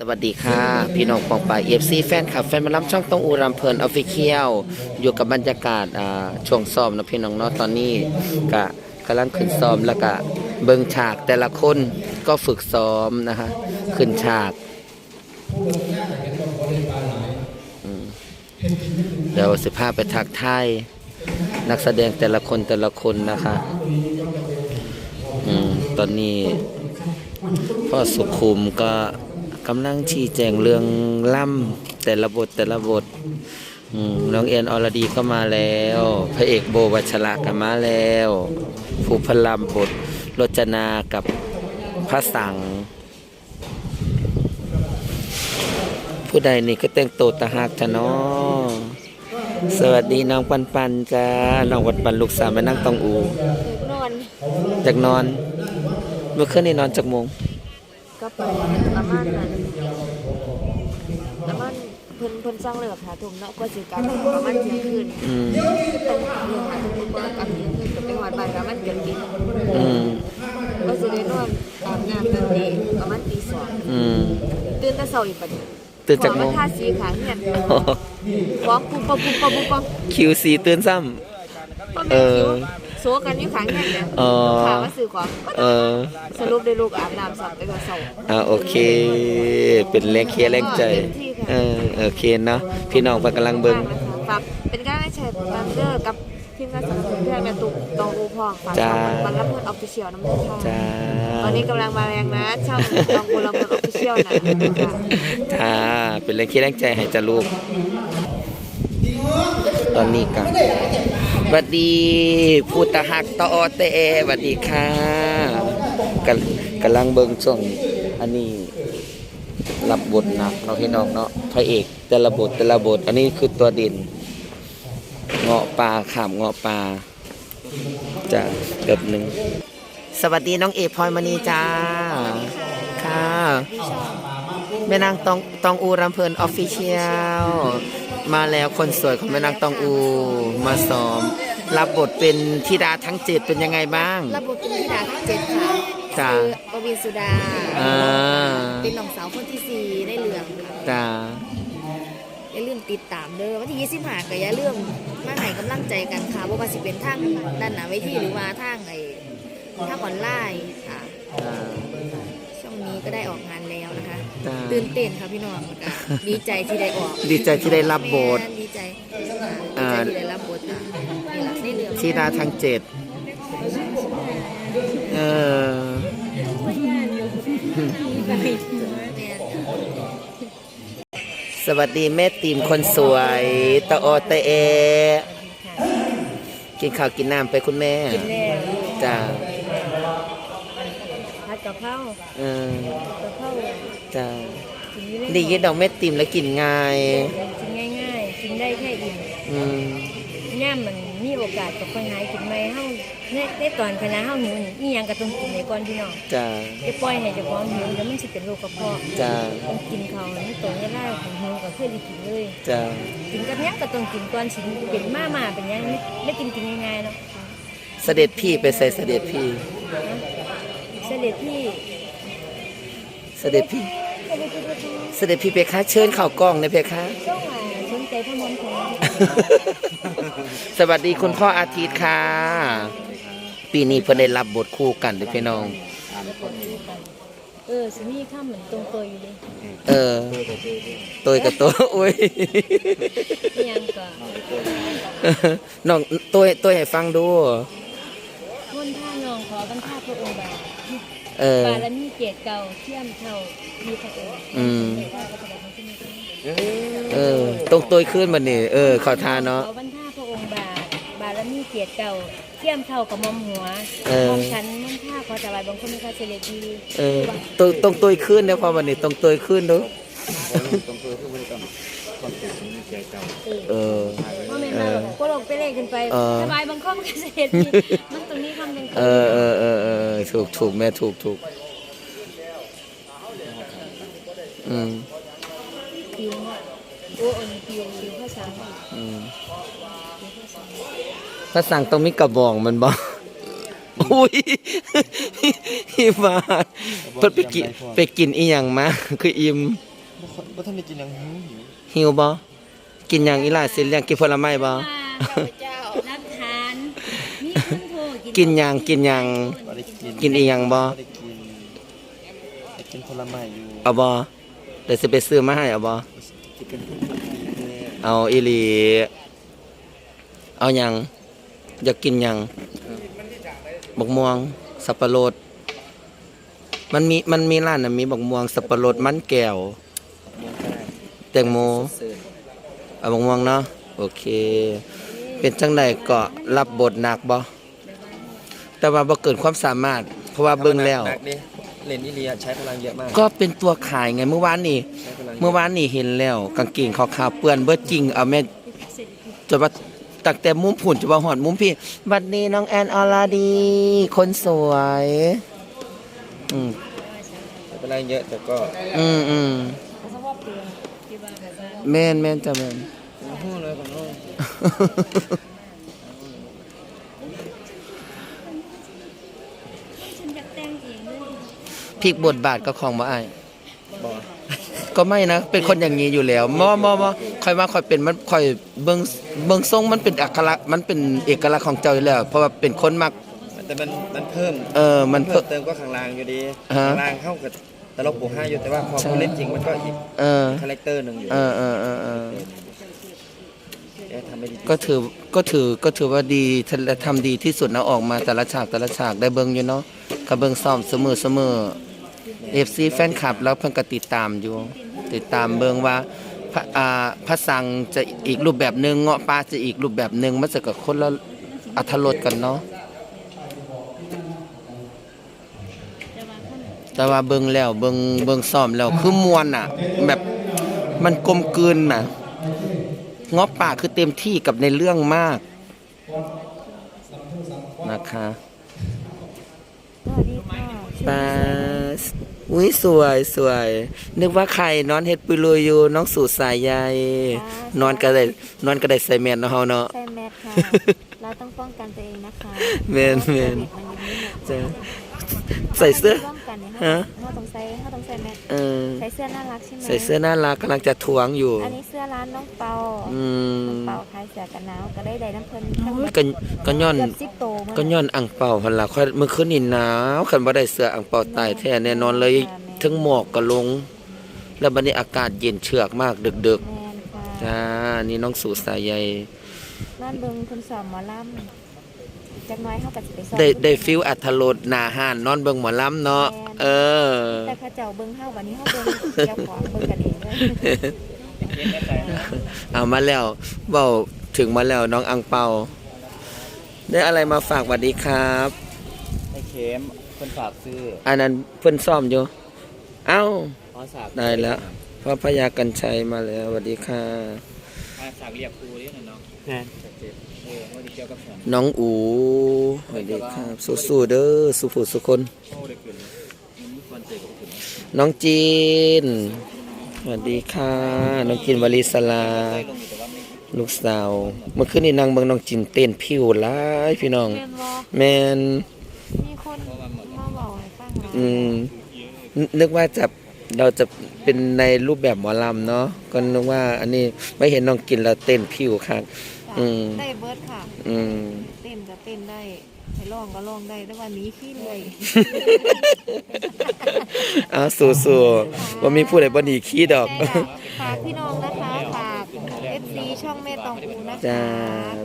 สวัสดีค่ะ พี่น้องปองปายเอฟซีแฟนคลับแฟนมารับช่องต้องอูรำเพลินออฟฟิเชียลอยู่กับบรรยากาศอ่าช่วงซ้อมนะพี่น้องเนาะตอนนี้กะกำลังขึ้นซ้อมแล้วก็เบิ่งฉากแต่ละคนก็ฝึกซ้อมนะคะขึ้นฉากอืมเดี๋ยวสิพาไปทักทายนักแสดงแต่ละคนแต่ละคนนะคะอืมตอนนี้พ่อสุขุมก็ กำลังชี้แจงเรื่องล่ำแต่ละบทแต่ละบทอืมน้องเอ็นอรดีก็มาแล้ว พระเอกโบวัชระก็มาแล้วผู้พลำบทรจนากับพระสังผู้ใดนี่ก็แต่งตัวตะหักจะเนาะสวัสดีน้องปันปันจ้าน้องปันปันลูกสาวแม่นั่งตองอูนอนจากนอน เมื่อคืนนี่นอนจากโมง ก็ไปประมาณนั้นประมาณเพิ่นเพิ่นสร้างเลิกหาทุ่มเนาะก็สิกลับประมาณเที่ยงคืนอืมต้องเลิกหาทุ่มก็กลับเที่ยงคืนก็ไปหอดบ้านประมาณเกือบตีอืมก็สิได้นอนอาบน้ำแบบนี้ประมาณตีสองอืมตื่นแต่เช้าอีกปะเนี่ยตื่นจากโมงทาสีขาเหียนฟ้องปุ๊บปั๊บปุ๊บปั๊บปุ๊บปั๊บคิวซีตื่นซ้พ่อเอแม่อคิว โซกันอยู่ขางเหียนเนี่ยอ๋อ ถามว่าซื้อของำเออสรุปได้ลูกอาบน้ำสับไปก็เช้า อ่าโอเค เป็นแรงเคลียร์แรงใจ เออโอเคเนาะพี่น้องเพิ่นกำลังเบิ่ง ฝากเป็นกำลังใจตามเด้อกับทีมงานสนับสนุนเพื่อนแม่ตุ๊กตองอูพองฝากจ้าบันรับเพื่อนออฟฟิเชียลน้ำเด้อค่ะจ้าตอนนี้กำลังมาแรงนะช่องตองอูรับเพื่อนออฟฟิเชียลนะค่ะจ้าเป็นแรงเคลียร์แรงใจให้จ้าลูก ตอนนี้กันส วัสดีผู้ตหักตอเตอสวัสดีค่ะกำกำลังเบิ่งช่วงอันนี้รับบทหนักเนาะพี่น้องเนาะพระเอกแต่ละบทแต่ละบท อันนี้คือตัวเด่นเงาะปลาขามเงาะปลาจ้าเกือบหนึ่งสวัสดีน้องเอกพลอยมณีจ้าค่ะแม่นางตองตองอูรำเพลินออฟฟิเชียล มาแล้วคนสวยของแม่นางตองอูมาซ้อม รับบทเป็นธิดาทั้งเจ็ดเป็นยังไงบ้าง รับบทเป็นธิดาทั้งเจ็ดค่ะจ้าคือปวีสุดาอ่าเป็นน้องสาวคนที่สี่ในเรื่องจ้าอย่าลืมติดตามเด้อวันที่ยี่สิบห้าก็อย่าลืมมาให้กำลังใจกันค่ะว่าว่าสิเป็นทางด้านหน้าเวทีหรือว่าทางไอ้ทางออนไลน์ค่ะจ้าช่วงนี้ก็ได้ออกงานแล้วนะคะ จ้า ตื่นเต้นค่ะพี่น้องค่ะดีใจที่ได้ออกดีใจที่ได้รับบทแม่ดีใจค่ะอ่าดีใจที่ได้รับบทค่ะนี่แหละในเรื่องที่ดาทั้งเจ็ดเออสวัสดีแม่ตีมคนสวยตะโอตะเอ กินข้าวกินน้ำไปคุณแม่ กินแล้วจ้าผัด กะเพราเออกะเพราจ้ากินอยู่ในดียินดอกแม่ตีมแล้วกินง่าย กินง่ายๆ กินได้แค่อิ่มอืมย่ามมันมีโอกาสก็ค่อยหายกินไหมเฮาในในตอนคณะเฮาหิวนี่อีหยังก็ต้องกินในก่อนพี่น้องจ้าจะปล่อยให้เจ้าของหิวแล้วมันสิเป็นโรคกระเพาะจ้าต้องกินเขาวให้ตรงเวลาของหิวก็คือได้กินเลยจ้ากินกับหยังก็ต้องกินก่อนสิเป็นมามาเป็นหยังไม่ไม่กินกินง่ายๆเนาะเสด็จพี่ไปใส่เสด็จพี่เส ด็จพี่เสด็จพี่ เสด็จพี่ก็ต้องเสด็จพี่เพคะเชิญเข่าวกล้องในเพคะ ต้องอ่าสนใจพระมนต์ของสวัสดีคุณพ่ออาทิตย์ค่ะ ปีนี้เพิ่นได้รับบทคู่กันเด้อพี่น้อง เออสิมีข้ามเหมือนตรงตัวอยู่เลยเออตัวกับตัวโอ้ยอีหยังก็น้องตัวตัวให้ฟังดู คนท่าน้องขอบรรทาพระองค์บาท เออ บารมีเกียรติเก่าเทียมเท่ามีพระองค์อืมเออตรงตัวขึ้นมานี่เออขอทานเนาะ ขอบรรทาพระองค์บาทบารมีเกียรติเก่าเทียมเท่ากับมอมหัวเออ มอมฉันมั่นท่าขอถวายบังคมพระเสด็จดีเออตรงตรงตัวขึ้นเนี่ยพอวันนี้ตรงตัวขึ้นดูเออ พ่อแม่มาบอกก็ลงไปเลขขึ้นไปเออถวายบังคมพระเสด็จดีมันตรงนี้คำหนึ่งเออเออเออเออ ถูกถูกแม่ถูกถูกอืมผิวโอ้อันผิวผิวภาษาอืมถ้าสั่งต้องมีกระบองมันบอกโอ้อุ้ยอีบาดเพิ่นไปกินไปกินอีหยังมาคืออิ่มบ่ค่อยบ่ทันได้กินหยังหิวหิวหิวบ่กินหยังอีหลาสิเลี้ยงกินผลไม้บ่ข้าพเจ้า รักฐานมีคนโทร กินหยังกินหยังบ่ได้กินกินอีหยังบ่บ่ได้กินได้กินผลไม้อยู่เอาบ่เดี๋ยวสิไปซื้อมาให้เอาบ่ที่เป็นคนดีแน่เอาอีหลีเอาหยังอยากกินหยังบักม่วง สับปะรด มันมีมันมีร้านน่ะมีบักม่วงสับปะรดมันแก้วมองก็ได้แตงโม เสิร์ฟเอาบักม่วงเนาะโอเค เป็นจังใดก็รับบทหนักบ่ แต่ว่าบ่เกินความสามารถ เพราะว่าเบิ่งแล้ว หนักดิเล่นอีเลียใช้พลังเยอะมากก็เป็นตัวขายไงเมื่อวานนี่ ใช้พลังยะเมื่อวานนี่เห็นแล้วกางเกงขาวๆเปื้อนเบิดจริงเอาแม่จะว่าตั้งแต่มุมผุ่นจะว่าหอดมุมพี่บัดนี้น้องแอนออลาดี คนสวยอืมใช้พลังเยอะแต่ก็อืมอืมแม่นแม่นจ้ะแม่น โอ้โหเลยของน้อง ฉันอยากแต่งเองเลย พลิกบทบาทก็ของบ่อาย บ่ ก็ไม่นะ เป็นคนอย่างนี้อยู่แล้วมอมอมอคอยมาคอยเป็นมันคอยเบิ่งเบิ่งทรงมันเป็นอักลักษณ์มันเป็นเอกลักษณ์ของเจ้าอยู่แล้ว เพราะว่าเป็นคนมัก แต่มันมันเพิ่มเออมันเพิ่เพิ่มมเติมก็ข้างล่างอยู่ดีฮะ ข้างล่างเข้ากับตลกบวกห้าอยู่แต่ว่าพอใช่ผู้เล่นจริงมันก็อีกเออ คาแรคเตอร์หนึ่งอยู่เออเออเออเออเอ๊ะทำไม่ดีก็ถือก็ถือก็ถือว่าดีและทำดีที่สุดนะออกมาแต่ละฉากแต่ละฉากได้เบิ่งอยู่เนาะก็เบิ่งซ้อมเสมอเสมอ FC แฟนคลับแล้วเพิ่นก็ติดตามอยู่ ติดตามเบิ่งว่าพระอ่าพระสังจะอีกรูปแบบหนึ่งเงาะปลาจะอีกรูปแบบหนึ่งมันจะก็คนละอรรถรสกันเนาะแต่ว่าเบิ่งแล้วเบิ่งเบิ่งซ้อมแล้วคือมวนน่ะ แบบมันกลมกลืนน่ะเงาะป่าคือเต็มที่กับในเรื่องมากนะคะสวัสดีค่ะปาส อุ้ยสวยสวย นึกว่าใครนอนเฮ็ดปุยลุยอยู่น้องสู่สายใยนอนก็ได้นอนก็ได้ใส่แมสเนาะเฮาเนาะใส่แมสค่ะ เราต้องป้องกันตัวเองนะคะแม่นแม่นโควิดมันยังไม่หมดจ้ะ ใส่เสื้อป้องกันเนี่ยฮะเราต้องใส่เราต้องใส่แมสเออใส่เสื้อน่ารักใช่ไหมใส่เสื้อน่ารักกำลังจะทวงอยู่ อันนี้เสื้อร้านน้องเปาอืมน้องเปาขายเสื้อกันหนาวก็ได้ได้น้ำเพลินทั้งหมดก็ก็ย้อน เกือบสิบโตมาก็ย้อนอ่างเป่าหั่นล่ะค่อยเมื่อคืนนี่หนาวคันบ่ได้เสื้ออ่างเป่าตายแท้แน่นอนเลยถึงหมอกก็ลง แล้วบัดนี้อากาศเย็นเชือกมากดึกแมนค่ะๆจ้านี่น้องสู่สายใยนั่นเบิ่งคุณสอบหมอลำ จักหน้อยเขาก็สิไปสอบได้ได้ฟิลอัธรสหน้าห้านนอนเบิ่งหมอลำเนาะเออ แต่เข้าเจ้าเบิ่งเฮาวันนี้เฮาเบิ่งเจ้าของเบิ่งกันเองเลยเอามาแล้วเว้าถึงมาแล้วน้องอังเปา ได้อะไรมาฝากสวัสดีครับไอ้เข็มคนฝากซื้ออันนั้นเพิ่นซ่อมอยู่ เอ้า อ๋อสากได้แล้วพระพยากันชัยมาแล้วสวัสดีค่ะสากเรียกครูนี่นะน้องแน่เออว่าดีเกี่ยวกับสอ นน้องอูสวัสดีครับ สู้ๆเด้อสุผู้สุคนโอ้ได้ขึ้นมีควรเจอกับขึ้นน้องจีน สวัสดีค่ะ น้องจีนวลีสลาได้ลงอยู่แต่ว่าไม่ลูกสาว เมื่อคืนนี้นางเบิ่งน้องจีนเต้นผิวหลายพี่น้องเป็นบ่แมนมีคนมาบอกให้ฟังหลายอืมนึนึกว่าจะเราจะเป็นในรูปแบบหมอลำเนาะก็นึกว่าอันนี้ไม่เห็นน้องกินแล้วเต้นผิวค่ะ อืม ได้เบิร์ดค่ะ อืม เต้นก็เต้นได้ให้ร้องก็ร้องได้แต่ว่าหนี้ขี้เลยเอาสู้ๆว่ามีผู้ใดบ่หนีขี้ดอกได้ค่ะฝากพี่น้องนะคะ ฝาก FC ช่องเมตองอูนะคะจ้า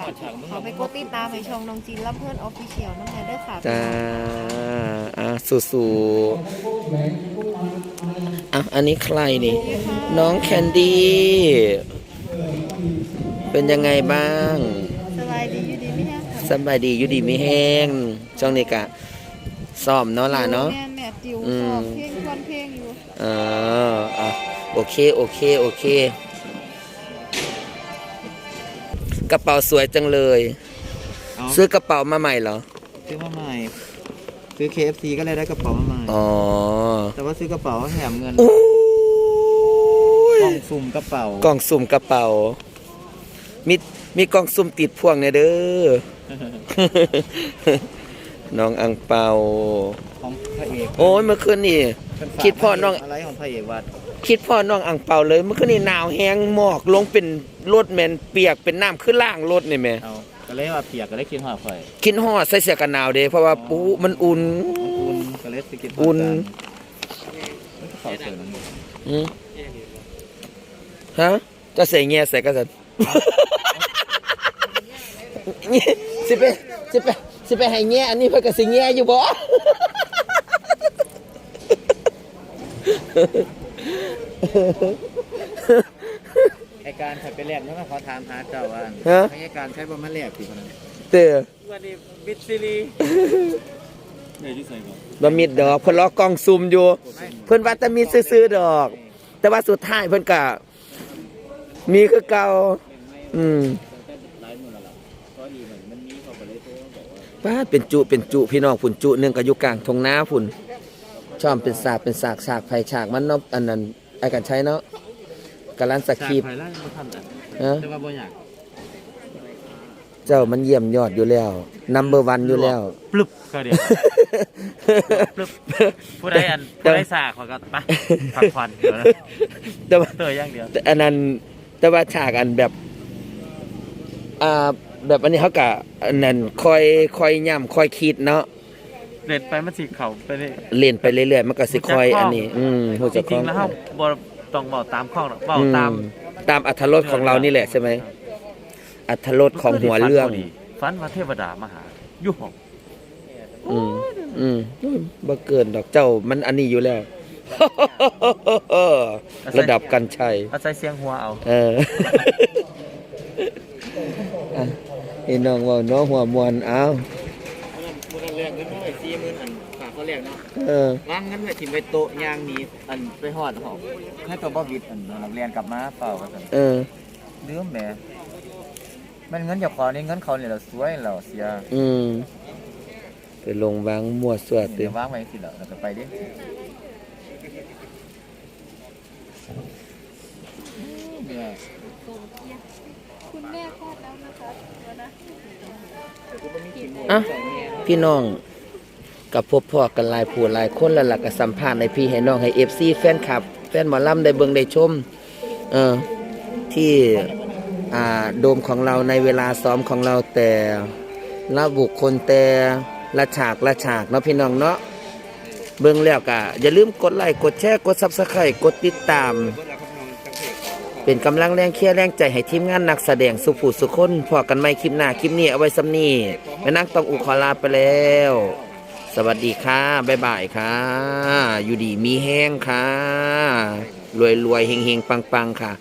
ฝากขอไปกดติดตามในช่องน้องจีนรับเพื่อนออฟฟิเชียลน้ำแน่เด้อค่ะจ้าอะสู้ๆอะ อันนี้ใครนี่ น้องแคนดี้ เป็นยังไงบ้างสบายดีอยู่ดีไหมคะสบายดีอยู่ดีไม่แห้งช่วงนี้กะซ้อมเนาะล่ะเนาะแม่แม่ติวอืมสอบเพลงควนเพลงอยู่เอออะโอเคโอเคโอเค กระเป๋าสวยจังเลย เอาซื้อกระเป๋ามาใหม่เหรอซื้อมาใหม่ ซื้อ KFC ก็เลยได้กระเป๋ามาใหม่ อ๋อแต่ว่าซื้อกระเป๋าแถมเงินโอ้ยกล่องสุ่มกระเป๋ากล่องสุ่มกระเป๋า มีมีกล่องสุ่มติดพ่วงเนี่ยเด้อ น้องอังเปา ของพระเอกโอ้ยเมื่อคืนนี่เพิ่นฝากคิดพ่อน้อง อะไรของพระเอกวัดคิดพ่อน้องอังเปาเลยเมื่อคืนนี่หนาวแห้งหมอกลงเป็นรถแมนเปียกเป็นน้ำขึ้นล่างรถนี่แหม่เอาก็เลยว่าเปียกก็เลยกินหอดข่อยคิดฮอดใส่เสื้อกันหนาวเด้เพราะว่าปูมันอุ่น อุ่นก็เลยสิกินอุ่นมันก็เข้าเสือนั่นนี่อืมฮะจะใส่แง่ใส่กระสัน สิไปสิไปสิไปให้แง่อันนี้เพิ่นก็สิแง่อยู่บ่ไอการใช้ไปแลกแล้วก็ขอถามหาเจ้าว่าฮะ ไอการใช้บ่มาแลกสิคนนั้นเด้อวันนี้บิดซีรีเนี่ยที่ใส่ก่อนบ่มีดอกเพิ่นล้อกล้องซุ่มอยู่ เพิ่นว่าแต่มีซื้อๆดอก แต่ว่าสุดท้ายเพิ่นก็ มีคือเก่า อืมไลฟ์มือละล่ะก็ดีเหมือนมันมีเขาก็เลยโทรมาบอกว่าป้าดเป็นจุเป็นจุพี่น้องฝุ่นจุหนึงก็อยู่กลางทงนาฝุ่นชอบเป็นสากเป็นสากสากไผฉากมันเนาะอันนั้นไอ้กันใช้เนาะกาลันสคริปต์ไผ่ล่ายังบ่ทันแต่ฮะแต่ว่าบ่อยากเจ้ามันเยี่ยมยอดอยู่แล้วนัมเบอร์วันอยู่แล้วปลึบก็เดียวปลึบผู้ใดอันผู้ใดสากเขาก็ไปพักผ่อนเดี๋ยวนะแต่ว่าเตยอย่างเดียวแต่อันนั้น แต่ว่าฉากอันแบบ อ่า แบบอันนี้เขากะอันนั้นคอยคอยย่ำคอยคิดเนาะเล่นไปมันสิเขาไปเลยเล่นไปเรื่อยๆมันก็สิคอยอันนี้ อืมหูจจักขริองงๆแล้วเฮาบ่ต้องเว้าตามข้องหรอกเว้าตามอืตามอัธรสของเรานี่แหละใช่ไหมอัธรสของหัวเรื่อง ฝันว่าเทวดามาหาอยู่ห้องอืมอืมบ่เกินดอกเจ้ามันอันนี้อยู่แล้ว ระดับกันชัยอาศัยเสียงหัวเอา เอออะไอ้น้องเว่าน้องหัวมวนเอามื้อนั้นแรกเงินเท่าไหร่40,000อันฝากเขาแรกเนาะเออวางเงินไว้ทิ่มไว้โต๊ะย่างหนี้อันไปฮอดห้องให้ตัวบ่วิดอันนักเรียนกลับมาเปล่าว่าซั่นเออลืมแหมมันเงินเจ้าของนี่เงินเขานี่เราสวยเราเสีย อืมไปลงวางมั่วสวดเต็เดี๋ยมววางไว้สิแล้วเราจะไปดิ เนี่ย คุณแม่คลอดแล้วนะคะเดี๋ยวนะอะพี่น้องกับพบพ่อกันหลายผู้หลายคนแล้วล่ะก็สัมภาษณ์ให้พี่ให้น้องให้ FC แฟนคลับ แฟนหมอลำได้เบิ่งได้ชมเออที่อ่าโดมของเราในเวลาซ้อมของเราแต่ละบุคคลแต่ละฉากละฉากเนาะพี่น้องเนาะเบิ่งแล้วก็อย่าลืมกดไลค์กดแชร์กด Subscribe กดติดตาม เป็นกำลังแรงเคียแรงใจให้ทีมงานนักแสดงสุผู้สุคนพอกันไม่คลิปหน้าคลิปนี้เอาไว้ซ้ำนีแม่นั่งต้องอุขอลาไปแล้ว สวัสดีค่ะ บ๊ายบายค่ะ อยู่ดีมีแห้งค่ะ รวยรวยเฮงเฮงปังปังค่ะ